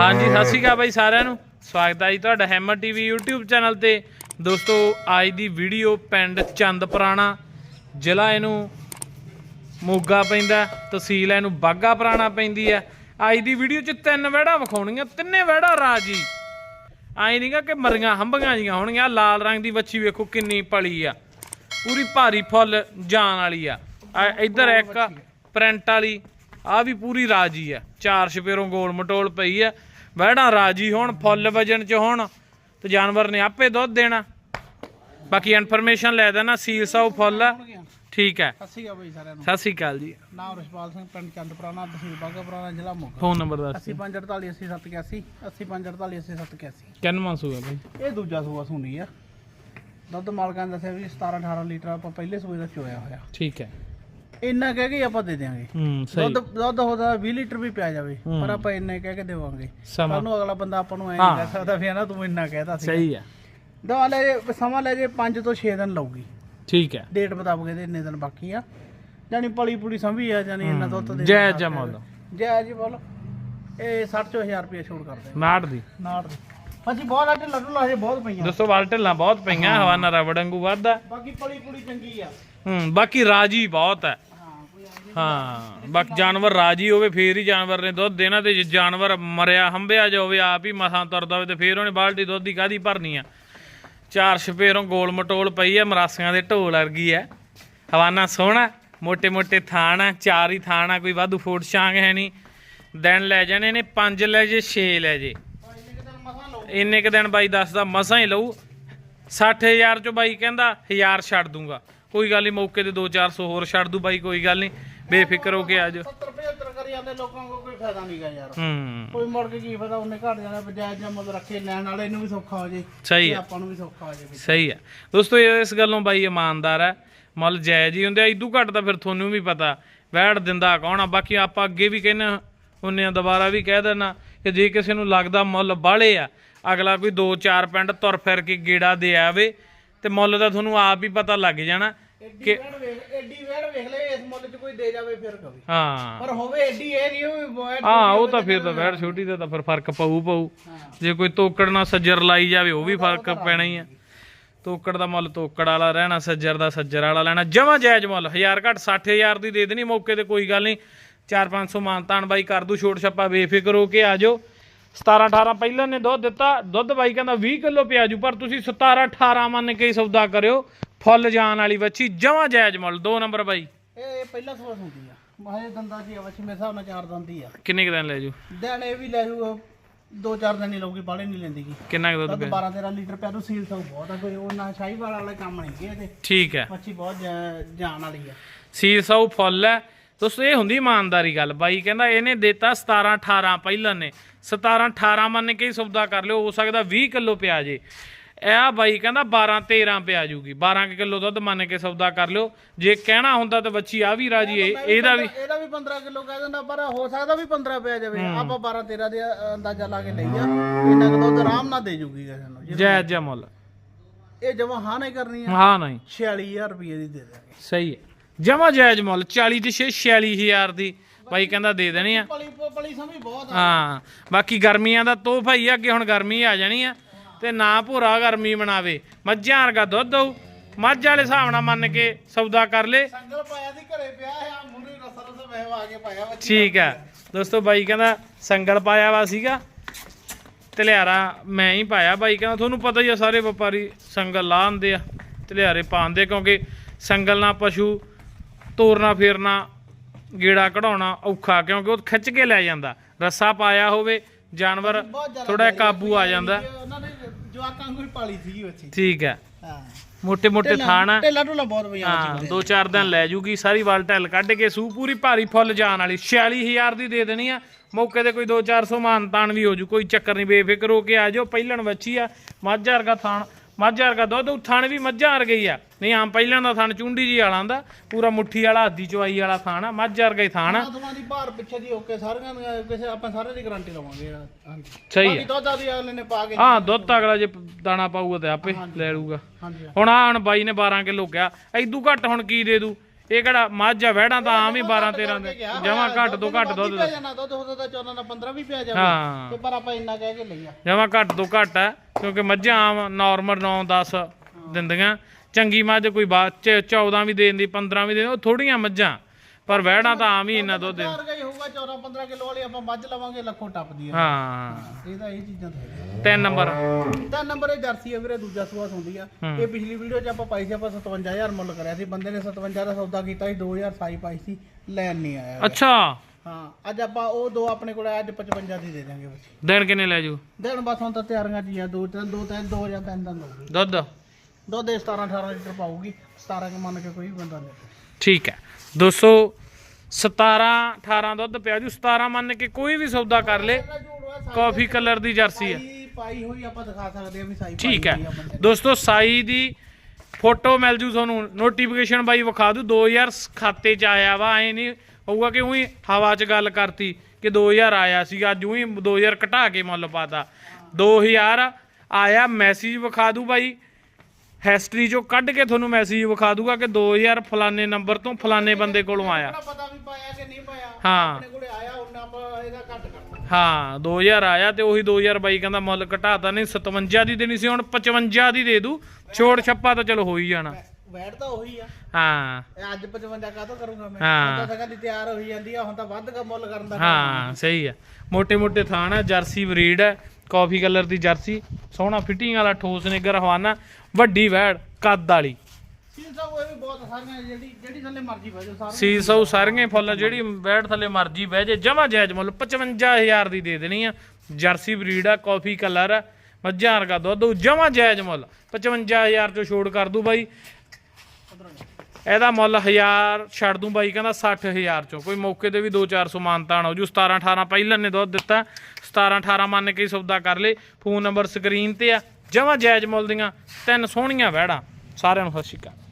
ਹਾਂਜੀ ਸਤਿ ਸ਼੍ਰੀ ਅਕਾਲ ਬਾਈ ਸਾਰਿਆਂ ਨੂੰ। ਸਵਾਗਤ ਹੈ ਜੀ ਤੁਹਾਡਾ ਹੈਮਰ ਟੀਵੀ YouTube ਚੈਨਲ ਤੇ। ਦੋਸਤੋ ਅੱਜ ਦੀ ਵੀਡੀਓ ਪਿੰਡ ਚੰਦ ਪੁਰਾਣਾ ਜ਼ਿਲ੍ਹਾ ਇਹਨੂੰ ਮੋਗਾ ਪੈਂਦਾ ਤਹਿਸੀਲ ਇਹਨੂੰ ਬਾਗਾ ਪੁਰਾਣਾ ਪੈਂਦੀ ਹੈ। ਅੱਜ ਦੀ ਵੀਡੀਓ 'ਚ ਤਿੰਨ ਵਹਿੜਾ ਵਿਖਾਉਣੀਆਂ ਤਿੰਨੇ ਵਹਿੜਾ ਰਾਜੀ। ਆਈ ਨਹੀਂਗਾ ਕਿ ਮਰੀਆਂ ਹੰਬੀਆਂ ਜੀਆਂ ਹੋਣਗੀਆਂ ਲਾਲ ਰੰਗ ਦੀ ਵੱਛੀ ਵੇਖੋ ਕਿੰਨੀ ਪਲੀ ਆ। ਪੂਰੀ ਭਾਰੀ ਫੁੱਲ ਜਾਨ ਵਾਲੀ ਆ। ਇੱਧਰ ਇੱਕ ਪ੍ਰਿੰਟ ਵਾਲੀ ਆ ਵੀ ਪੂਰੀ ਰਾਜੀ ਆ। ਚਾਰ ਛਪੇਰੋਂ ਗੋਲ ਮਟੋਲ ਪਈ ਆ। ਵਹਿੜਾਂ ਰਾਜੀ ਹੋਣ ਫੁੱਲ ਵਜਨ ਚ ਹੋਣ ਤੇ ਜਾਨਵਰ ਨੇ ਆਪੇ ਦੁੱਧ ਦੇਣਾ। ਬਾਕੀ ਇਨਫੋਰਮੇਸ਼ਨ ਲੈ ਦੇਣਾ ਸੀਲ ਸਾਉ ਫੁੱਲ। ਠੀਕ ਹੈ। ਸਤਿ ਸ਼੍ਰੀ ਅਕਾਲ ਬਈ ਸਾਰਿਆਂ ਨੂੰ। ਸਤਿ ਸ਼੍ਰੀ ਅਕਾਲ ਜੀ। ਨਾਮ ਰਸ਼ਪਾਲ ਸਿੰਘ ਪਿੰਡ ਚੰਦਪੁਰਾਣਾ ਤਹਿਸੀਲ ਬਾਘਾਪੁਰਾਣਾ ਜ਼ਿਲ੍ਹਾ ਮੋਗਾ। ਫੋਨ ਨੰਬਰ ਦੱਸ 8548 8781 8548 8781 ਕਿੰਨਵਾਂ ਸੂਆ ਬਾਈ? ਇਹ ਦੂਜਾ ਸੂਆ ਸੁਣੀ ਆ। ਦੁੱਧ ਮਾਲਕਾਂ ਨੇ ਦੱਸਿਆ ਵੀ 17 18 ਲੀਟਰ ਆਪਾਂ ਪਹਿਲੇ ਸੂਏ ਦਾ ਚੋਇਆ ਹੋਇਆ। ਠੀਕ ਹੈ। ਇੰਨਾ ਕਹਿ ਕੇ ਆਪਾਂ ਦੇ ਦਿਆਂਗੇ। ਹੂੰ ਸਹੀ। ਦੁੱਧ ਦੁੱਧ ਹੋਦਾ 20 ਲੀਟਰ ਵੀ ਪਿਆ ਜਾਵੇ ਪਰ ਆਪਾਂ ਇੰਨਾ ਹੀ ਕਹਿ ਕੇ ਦੇਵਾਂਗੇ। ਸਮਾਂ। ਸਾਨੂੰ ਅਗਲਾ ਬੰਦਾ ਆਪਾਂ ਨੂੰ ਐਂ। ਨਹੀਂ ਕਹਿ ਸਕਦਾ ਵੀ ਨਾ ਤੂੰ ਇੰਨਾ ਕਹਿਤਾ ਸੀ ਸਹੀ ਹੈ ਦਵਾ ਲੈ ਜੇ ਸਮਾਂ ਲੈ ਜੇ 5 ਤੋਂ 6 ਦਿਨ ਲਊਗੀ। ਠੀਕ ਹੈ। ਡੇਟ ਮੁਤਾਬਕ ਇਹਦੇ ਇੰਨੇ ਦਿਨ ਬਾਕੀ ਆ। ਜਾਨੀ ਪਲੀ ਪੁਲੀ ਸੰਭੀ ਆ ਜਾਨੀ ਇੰਨਾ ਦੁੱਧ ਦੇ ਜੈ ਜਮਲ ਜੈ ਜੀ ਬੋਲ। ਇਹ 60 ਚੋਂ 1000 ਰੁਪਏ ਛੋੜ ਕਰਦੇ ਨਾੜ ਦੀ। ਨਾੜ ਦੇ। ਹਾਂਜੀ ਬਹੁਤ ਅੱਡੇ ਲੱਡੂ ਲਾਹੇ ਬਹੁਤ ਪਈਆਂ। ਦੋਸਤੋ ਵਾਲ ਢਿੱਲਾਂ ਬਹੁਤ ਪਈਆਂ ਹਵਾਨਾ ਰਬੜ ਵਾਂਗੂ ਵੱਧਦਾ। ਬਾਕੀ ਪਲੀ ਪੁਲੀ ਚੰਗੀ ਆ। ਹੂੰ ਬਾਕੀ ਰਾਜੀ ਬਹੁਤ ਹੈ। ਹਾਂ ਬਾਕੀ ਜਾਨਵਰ ਰਾਜੀ ਹੋਵੇ, ਫੇਰ ਹੀ ਜਾਨਵਰ ਨੇ ਦੁੱਧ ਦੇਣਾ ਤੇ ਜੇ ਜਾਨਵਰ ਮਰਿਆ ਹੰਬਿਆ ਜਾਵੇ, ਆਪ ਹੀ ਮਸਾਂ ਤੁਰਦਾ ਹੋਵੇ ਤੇ ਫੇਰ ਉਹਨੇ ਬਾਲਟੀ ਦੁੱਧ ਦੀ ਕਾਦੀ ਭਰਨੀ ਆ? ਚਾਰ ਛਪੇਰੋਂ ਗੋਲ ਮਟੋਲ ਪਈ ਆ, ਮਰਾਸੀਆਂ ਦੇ ਢੋਲ ਵਰਗੀ ਆ। ਹਵਾਨਾ ਸੋਹਣਾ ਮੋਟੇ ਮੋਟੇ ਥਾਣ ਆ ਚਾਰ ਹੀ ਥਾਣ ਆ ਕੋਈ ਵਾਧੂ ਫੋਟ ਛਾਂਗ ਹੈ ਨਹੀਂ। ਦਿਨ ਲੈ ਜਾਣੇ ਨੇ, ਪੰਜ ਲੈ ਜੇ, ਛੇ ਲੈ ਜੇ। ਇੰਨੇ ਕ ਦਿਨ ਬਾਈ ਦੱਸਦਾ ਮਸਾਂ ਹੀ ਲਊ। 60000 ਚੋਂ ਬਾਈ ਕਹਿੰਦਾ 1000 ਛੱਡ ਦੂੰਗਾ। ਕੋਈ ਗੱਲ ਨਹੀਂ ਮੌਕੇ ਤੇ 2-400 ਹੋਰ ਛੱਡ ਦੂ ਬਾਈ, ਕੋਈ ਗੱਲ ਨਹੀਂ ਬੇਫਿਕਰ ਹੋ ਕੇ ਆ ਜਾਓ। 70 75 ਕਰੀ ਜਾਂਦੇ ਲੋਕਾਂ ਕੋਲ ਕੋਈ ਫਾਇਦਾ ਨਹੀਂਗਾ ਯਾਰ। ਹੂੰ। ਕੋਈ ਮੁੜ ਕੇ ਕੀ ਫਾਇਦਾ ਉਹਨੇ ਘਟ ਜਾਣਾ ਬਜਾਏ ਜਾਂ ਮੁੱਲ ਰੱਖੇ ਲੈਣ ਵਾਲੇ ਨੂੰ ਵੀ ਸੌਖਾ ਹੋ ਜੇ ਸਹੀ ਤੇ ਹੈ ਆਪਾਂ ਨੂੰ ਵੀ ਸੌਖਾ ਹੋ ਜੇ ਵੀ। ਸਹੀ ਹੈ ਦੋਸਤੋ ਇਹ ਇਸ ਗੱਲੋਂ ਬਾਈ ਇਮਾਨਦਾਰ ਹੈ ਮੁੱਲ ਜਾਇਜ਼ ਹੀ ਹੁੰਦੇ ਆ ਇਦੂ ਘੱਟ ਤਾਂ ਫਿਰ ਤੁਹਾਨੂੰ ਵੀ ਪਤਾ। ਵੈੜ ਦਿੰਦਾ ਕੌਣ ਆ? ਬਾਕੀ ਆਪਾਂ ਅੱਗੇ ਵੀ ਕਹਿੰਦੇ ਉਹਨੇ ਦੁਬਾਰਾ ਵੀ ਕਹਿ ਦੇਣਾ ਕਿ ਜੇ ਕਿਸੇ ਨੂੰ ਲੱਗਦਾ ਮੁੱਲ ਬਾਹਲੇ ਆ ਅਗਲਾ ਕੋਈ 2-4 ਪਿੰਡ ਤੁਰ ਫਿਰ ਕੇ ਗੇੜਾ ਦੇ ਆਵੇ ਤੇ ਮੁੱਲ ਦਾ ਤੁਹਾਨੂੰ ਆਪ ਹੀ ਪਤਾ ਲੱਗ ਜਾਣਾ। ਕਿ ਐਡੀ ਵੇੜ ਵੇਖ ਲੈ ਇਸ ਮੁੱਲ 'ਚ ਕੋਈ ਦੇ ਜਾਵੇ ਫਿਰ ਕਵੇ। ਹਾਂ। ਪਰ ਹੋਵੇ ਐਡੀ ਇਹ ਨਹੀਂ ਵੀ ਬੋਏ ਹਾਂ ਉਹ ਤਾਂ ਫਿਰ ਤਾਂ ਵੈੜ ਛੋਟੀ ਦਾ ਤਾਂ ਫਿਰ ਫ਼ਰਕ ਪਊ ਪਊ। ਜੇ ਕੋਈ ਤੋਕੜ ਨਾਲ ਸੱਜਰ ਲਾਈ ਜਾਵੇ ਉਹ ਵੀ ਫ਼ਰਕ ਪੈਣਾ ਹੀ ਆ। ਤੋਕੜ ਦਾ ਮੁੱਲ ਤੋਕੜ ਵਾਲਾ ਰਹਿਣਾ ਸੱਜਰ ਦਾ ਸੱਜਰ ਵਾਲਾ ਲੈਣਾ ਜਮਾ ਜਾਇਜ਼ ਮੁੱਲ। 1000 ਘੱਟ 60000 ਦੀ ਦੇ ਦੇਣੀ ਮੌਕੇ ਤੇ ਕੋਈ ਗੱਲ ਨਹੀਂ। 4-500 ਮਾਨਤਾਨ ਬਾਈ ਕਰ ਦੂ ਛੋਟ ਛੱਪਾ ਬੇਫਿਕਰ ਹੋ ਕੇ ਆ ਜਾਓ। 17-18 ਪਹਿਲਾਂ ਨੇ ਦੁੱਧ ਦਿੱਤਾ ਦੁੱਧ ਬਾਈ ਕਹਿੰਦਾ 20 ਕਿਲੋ ਪਿਆ ਜੂ ਪਰ ਤੁਸੀਂ 17-18 ਮੰਨ ਕੇ ਸੌਦਾ ਕਰਿਓ। ਫੁੱਲ ਜਾਨ ਵਾਲੀ ਬੱਚੀ ਜਮਾ ਜਾਇਜ਼ ਮੁੱਲ 2 ਨੰਬਰ ਬਾਈ। ਇਹ ਪਹਿਲਾ ਸਵਾਸ ਹੁੰਦੀ ਆ। ਮਾਹੇ ਦੰਦਾਂ ਦੀ ਅਵਛ ਮੇਰੇ ਹਿਸਾਬ ਨਾਲ ਚਾਰ ਦੰਦੀ ਆ। ਕਿੰਨੇ ਕੁ ਦਿਨ ਲੈ ਜੂ? ਦਿਨ ਇਹ ਵੀ ਲੈ ਜੂ ਦੋ ਚਾਰ ਦਿਨ ਨਹੀਂ ਲਊਗੀ ਬਾਲੇ ਨਹੀਂ ਲੈਂਦੀ ਗੀ। ਕਿੰਨਾ ਕੁ ਦੁੱਧ ਦੁੱਧ ਪਿਆ? 12 13 ਲੀਟਰ ਪਿਆ ਤੂੰ ਸੀਲ ਤੋਂ ਬਹੁਤ ਆ ਕੋਈ ਉਹ ਨਾ ਸ਼ਾਹੀ ਵਾਲਾ ਕੰਮ ਨਹੀਂ ਗਿਆ ਤੇ ਠੀਕ ਹੈ। ਮੱਛੀ ਬਹੁਤ ਜਾ- ਜਾਨ ਵਾਲੀ ਆ। ਸੀਰ ਸੌ ਫੁੱਲ ਹੈ। ਦੋਸਤੋ ਇਹ ਹੁੰਦੀ ਇਮਾਨਦਾਰੀ ਗੱਲ। ਬਾਈ ਕਹਿੰਦਾ ਇਹਨੇ ਦਿੱਤਾ 17 18 ਪਹਿਲਾਂ ਨੇ। 17 18 ਮੰਨ ਕੇ ਹੀ ਸੌਦਾ ਕਰ ਲਿਓ ਹੋ ਸਕਦਾ 20 ਕਿਲੋ ਪਿਆ ਜੇ। ਇਹ ਆ ਬਾਈ ਕਹਿੰਦਾ 12 13 ਪਿਆ ਜੂਗੀ। 12 ਕੁ ਕਿਲੋ ਦੁੱਧ ਮੰਨ ਕੇ ਸੌਦਾ ਕਰ ਲਿਓ। ਜੇ ਕਹਿਣਾ ਹੁੰਦਾ ਤਾਂ ਬੱਚੀ ਆ ਵੀ ਰਾਜੀ ਇਹ- ਇਹਦਾ ਵੀ ਇਹਦਾ ਵੀ 15 ਕਿਲੋ ਕਹਿ ਦਿੰਦਾ ਪਰ ਹੋ ਸਕਦਾ ਵੀ 15 ਪਿਆ ਜਾਵੇ। ਆਪਾਂ 12 13 ਦੇ ਅੰਦਾਜ਼ਾ ਲਾ ਕੇ ਲਈ ਆ ਇਹਨਾਂ ਕੁ ਦੁੱਧ ਆਰਾਮ ਨਾਲ ਦੇ ਜੂਗੀ ਕਿਸੇ ਨੂੰ ਜੇ ਜਿਹਾ ਮੁੱਲ। ਇਹ ਜਮਾ ਹਾਂ ਨਹੀਂ ਕਰਨੀ ਆ। ਹਾਂ ਨਹੀਂ। 46000 ਰੁਪਏ ਦੀ ਦੇ ਦਾਂਗੇ ਸਹੀ ਹੈ ਜਮਾ ਜਾਇਜ਼ ਮੁੱਲ 40 ਤੇ 6 46000 ਦੀ। ਬਾਈ ਕਹਿੰਦਾ ਦੇ ਦੇਣੀ ਆ। ਪਲੀ ਪਲੀ ਸਮੀ ਬਹੁਤ ਆ। ਹਾਂ ਬਾਕੀ ਗਰਮੀਆਂ ਦਾ ਤੋਹਫਾ ਹੀ ਆ ਅੱਗੇ ਹੁਣ ਗਰਮੀ ਆ ਜਾਣੀ ਆ। ਤੇ ਨਾ ਭੂਰਾ ਗਰਮੀ ਬਣਾਵੇ ਮੱਝਾਂ ਵਰਗਾ ਦੁੱਧ ਦਊ ਮੱਝ ਵਾਲੇ ਹਿਸਾਬ ਨਾਲ ਮੰਨ ਕੇ ਸੌਦਾ ਕਰ ਲੇ। ਸੰਗਲ ਪਾਇਆ ਦੀ ਘਰੇ ਪਿਆ ਆ ਮੂਰੇ ਰਸ ਵਹਿ ਆ ਕੇ ਪਾਇਆ ਵਾ। ਠੀਕ ਆ। ਦੋਸਤੋ ਬਾਈ ਕਹਿੰਦਾ ਸੰਗਲ ਪਾਇਆ ਵਾ ਸੀਗਾ। ਤਲਿਆਰਾ ਮੈਂ ਹੀ ਪਾਇਆ। ਬਾਈ ਕਹਿੰਦਾ ਤੁਹਾਨੂੰ ਪਤਾ ਹੀ ਆ ਸਾਰੇ ਵਪਾਰੀ ਸੰਗਲ ਲਾ ਆਂਦੇ ਆ ਤਲਿਆਰੇ ਪਾਉਂਦੇ ਕਿਉਂਕਿ ਸੰਗਲ ਨਾਲ ਪਸ਼ੂ ਤੋਰਨਾ ਫੇਰਨਾ ਗੇੜਾ ਕਢਾਉਣਾ ਔਖਾ ਕਿਉਂਕਿ ਉਹ ਖਿੱਚ ਕੇ ਲੈ ਜਾਂਦਾ। ਰੱਸਾ ਪਾਇਆ ਹੋਵੇ ਜਾਨਵਰ ਥੋੜਾ ਕਾਬੂ ਆ ਜਾਂਦਾ। ਜਵਾਕਾਂ ਕੋਈ ਪਾਲੀ ਸੀ ਉੱਥੇ। ਠੀਕ ਹੈ। ਹਾਂ। ਮੋٹے ਮੋٹے ਥਾਣ। ਆ ਢੇਲਾ ਬਹੁਤ ਵਧੀਆ ਹਾਂ ਦੋ ਚਾਰ ਦਿਨ ਲੈ ਜੂਗੀ ਸਾਰੀ ਵਾਲ ਟੈਲ ਕੱਢ ਕੇ ਸੂ ਪੂਰੀ ਭਾਰੀ ਫੁੱਲ ਜਾਣ ਵਾਲੀ 46000 ਦੀ ਦੇ ਦੇਣੀ ਆ। ਮੌਕੇ ਤੇ ਕੋਈ 2-400 ਮਾਨ ਤਾਨ ਵੀ ਹੋ ਜੂ ਕੋਈ ਚੱਕਰ ਨਹੀਂ ਬੇਫਿਕਰ ਹੋ ਕੇ ਆ ਜਾਓ। ਪਹਿਲਣ ਵੱਛੀ ਆ ਮਾਝਾ ਵਰਗਾ ਥਾਣ। ਮੱਝ ਵਰਗਾ ਦੁੱਧ ਉਹ ਥਣ ਵੀ ਮੱਝਾਂ ਵਰਗਾ ਆ। ਨਹੀਂ ਆਮ ਪਹਿਲਾਂ ਦਾ ਥਣ ਚੁੰਡੀ ਜੀ ਵਾਲਾ ਦਾ ਪੂਰਾ ਮੁੱਠੀ ਵਾਲਾ ਹੱਦੀ ਚਵਾਈ ਵਾਲਾ ਥਾਣ ਆ ਮੱਝ ਵਰਗਾ ਹੀ ਥਾਣ ਆ। ਆਤਮਾ ਦੀ ਭਾਰ ਪਿੱਛੇ ਦੀ ਓਕੇ ਸਾਰੀਆਂ ਦੀਆਂ ਕਿਸੇ ਆਪਾਂ ਸਾਰੇ ਦੀ ਗਾਰੰਟੀ ਲਵਾਂਗੇ। ਹਾਂਜੀ। ਸਹੀ ਬਾਕੀ ਹੈ ਦੁੱਧ ਆਦੀ ਅਗਲੇ ਨੇ ਪਾ ਕੇ ਹਾਂ ਦੁੱਧ ਅਗਲਾ ਜੇ ਦਾਣਾ ਪਾਊਗਾ ਤੇ ਆਪੇ ਲੈ ਲੂਗਾ ਹਾਂਜੀ। ਹੁਣ ਆ ਹੁਣ ਬਾਈ ਨੇ 12 ਕਿਲੋ ਕਿਹਾ ਐਦੂ ਘੱਟ ਹੁਣ ਕੀ ਦੇ ਦੂ? ਇਹ ਕਿਹੜਾ ਮੱਝ ਆ ਵਹਿੜਾਂ ਤਾਂ ਆਮ ਹੀ 12 13 ਦੇ। ਜਮਾ ਘੱਟ ਤੋਂ ਘੱਟ ਦੁੱਧ ਪਿਆ ਜਾਣਾ ਦੁੱਧ ਹੁੰਦਾ ਤਾਂ 14 ਨਾਲ 15 ਵੀ ਪਿਆ ਜਾਵੇ। ਹਾਂ। ਤੇ ਪਰ ਆਪਾਂ ਇੰਨਾ ਕਹਿ ਕੇ ਲਈ ਆ। ਜਮਾ ਘੱਟ ਤੋਂ ਘੱਟ ਹੈ ਕਿਉਂਕਿ ਮੱਝਾਂ ਆਮ ਨਾਰਮਲ 9 10 ਦਿੰਦੀਆਂ। ਚੰਗੀ ਮੱਝ ਕੋਈ ਬਾਅਦ ਚ 14 ਵੀ ਦੇ ਦਿੰਦੀ 15 ਵੀ ਦੇ ਦਿੰਦੀ ਉਹ ਥੋੜੀਆਂ ਮੱਝਾਂ। ਪਰ ਵਹਿੜਾਂ ਤਾਂ ਆਮ ਹੀ ਇੰਨਾ ਦੁੱਧ ਦੇ। ਚਾਰ ਗਈ ਹੋਊਗਾ 14 15 ਕਿਲੋ ਵਾਲੀ ਆਪਾਂ ਮੱਝ ਲਵਾਂਗੇ ਲੱਖੋਂ ਟੱਪਦੀ ਆ ਹਾਂ। ਇਹ ਤਾਂ ਇਹ ਚੀਜ਼ਾਂ ਤਾਂ। ਤਿੰਨ ਨੰਬਰ। ਤਾਂ ਨੰਬਰ ਇਹ ਜਰਸੀ ਹੈ ਵੀਰੇ ਦੂਜਾ ਸੂਆ ਹੁੰਦੀ ਆ। ਇਹ ਪਿਛਲੀ ਵੀਡੀਓ 'ਚ ਆਪਾਂ ਪਾਈ ਸੀ ਆਪਾਂ 57000 ਮੁੱਲ ਕਰਿਆ ਸੀ। ਬੰਦੇ ਨੇ 57 ਦਾ ਸੌਦਾ ਕੀਤਾ ਸੀ 2000 ਸਾਈ ਪਾਈ ਸੀ ਲੈਣ ਨਹੀਂ ਆਇਆ ਅੱਛਾ। ਹਾਂ ਅੱਜ ਆਪਾਂ ਉਹ ਦੋ ਆਪਣੇ ਕੋਲ ਅੱਜ 55 ਦੀ ਦੇ ਦਾਂਗੇ ਬੱਚੇ ਦਿਨ ਕਿੰਨੇ ਲੈ ਜੂ? ਦਿਨ ਬਸ ਹੁਣ ਤਾਂ ਤਿਆਰੀਆਂ 'ਚ ਹੀ ਆ ਦੋ ਤਿੰਨ ਦੋ ਤਿੰਨ ਦੋ ਜਾਂ ਤਿੰਨ ਦਿਨ ਹੋਊਗੀ ਦੁੱਧ? ਦੁੱਧ ਇਹ 17 18 ਲੀਟਰ ਪਾਊਗੀ। 17 ਕੇ ਮੰਨ ਕੇ ਕੋਈ ਵੀ ਬੰਦਾ ਲੈ ਠੀਕ ਹੈ। ਦੋਸਤੋ 17 18 ਦੁੱਧ ਪਿਆ ਜੂ। 17 ਮੰਨ ਕੇ ਕੋਈ ਵੀ ਸੌਦਾ ਕਰ ਲੇ। ਕਾਫੀ ਕਲਰ ਦੀ ਜਰਸੀ ਹੈ। ਪਾਈ ਹੋਈ ਆਪਾਂ ਦਿਖਾ ਸਕਦੇ ਆ ਵੀ ਸਾਈ ਠੀਕ ਹੈ। ਦੋਸਤੋ ਸਾਈ ਦੀ ਫੋਟੋ ਮਿਲ ਜੂ ਤੁਹਾਨੂੰ। ਨੋਟੀਫਿਕੇਸ਼ਨ ਬਾਈ ਵਿਖਾ ਦੂ 2000 ਖਾਤੇ ਚ ਆਇਆ ਵਾ। ਐ ਨਹੀਂ ਹੋਊਗਾ ਕਿ ਉਹੀ ਹਵਾ ਚ ਗੱਲ ਕਰਤੀ ਕਿ 2000 ਆਇਆ ਸੀ ਅੱਜ ਉਹੀ 2000 ਘਟਾ ਕੇ ਮੁੱਲ ਪਾਤਾ। 2000 ਆਇਆ। ਮੈਸੇਜ ਵਿਖਾ ਦੂ ਬਾਈ। ਹਿਸਟਰੀ ਜੋ ਕੱਢ ਕੇ ਤੁਹਾਨੂੰ ਮੈਸੇਜ ਵਿਖਾ ਦੂਗਾ ਕਿ 2000 ਫਲਾਣੇ ਨੰਬਰ ਤੋਂ ਫਲਾਣੇ ਬੰਦੇ ਕੋਲੋਂ ਆਇਆ। ਹਾਂ। ਹਾਂ 2000 ਆਇਆ ਤੇ ਉਹੀ 2022 ਕਹਿੰਦਾ ਮੁੱਲ ਘਟਾਤਾ ਨਹੀਂ 57 ਦੀ ਦੇਣੀ ਸੀ ਹੁਣ 55 ਦੀ ਦੇ ਦੂ। ਛੋੜ ਛੱਪਾ ਤਾਂ ਚਲੋ ਹੋ ਜਾਣਾ। ਵੈਟ ਉਹੀ ਆ। ਹਾਂ। ਅੱਜ 55 ਕਾਹਤੋਂ ਕਰੂੰਗਾ ਮੈਂ? ਹਾਂ। ਤਾਂ ਸਗਾ ਦੀ ਤਿਆਰ ਹੋਈ ਜਾਂਦੀ ਆ ਹੁਣ ਤਾਂ ਵੱਧ ਕ ਮੁੱਲ ਕਰਨ ਦਾ ਹਾਂ ਸਹੀ ਆ। ਮੋٹے ਮੋٹے ਥਾਣ ਆ ਜਰਸੀ ਬਰੀਡ ਜਰਸੀ ਸੋਹਣਾ ਫਿਟਿੰਗ ਵਾਲਾ ਠੋਸ ਨਿਗਰ ਵੱਡੀ ਵੈੜ ਕੱਦ ਵਾਲੀ। ਸਾਰੀਆਂ ਸੀ ਸਾਰੀਆਂ ਫੁੱਲ ਜਿਹੜੀ ਵੈੜ ਥੱਲੇ ਮਰਜ਼ੀ ਬਹਿ ਜੇ ਜਮਾ ਜਾਇਜ਼ ਮੁੱਲ 55000 ਦੀ ਦੇ ਦੇਣੀ ਆ। ਜਰਸੀ ਬਰੀਡ ਆ ਕਾਫੀ ਕਲਰ ਆ ਮੱਝਾਂ ਵਰਗਾ ਦੁੱਧ ਜਮਾ ਜਾਇਜ਼ ਮੁੱਲ 55000 ਚੋਂ ਛੋੜ ਕਰ ਦੂ ਬਾਈ। ਇਹਦਾ ਮੁੱਲ 1000 ਛੱਡ ਦੂੰ ਬਾਈ ਕਹਿੰਦਾ 60000 ਚੋਂ। ਕੋਈ ਮੌਕੇ ਤੇ ਵੀ 2-400 ਮਾਨਤਾਨ ਹੋ ਜੂ। 17 18 ਪਹਿਲਾਂ ਨੇ ਦੁੱਧ ਦਿੱਤਾ। 17 18 ਮੰਨ ਕੇ ਹੀ ਸੌਦਾ ਕਰ ਲੇ ਫੋਨ ਨੰਬਰ ਸਕਰੀਨ ਤੇ ਆ। ਜਮਾ ਜਾਇਜ਼ ਮੁੱਲ ਦੀਆਂ ਤਿੰਨ ਸੋਹਣੀਆਂ ਵਹਿੜਾਂ। ਸਾਰਿਆਂ ਨੂੰ ਸਤਿ ਸ਼੍ਰੀ ਅਕਾਲ।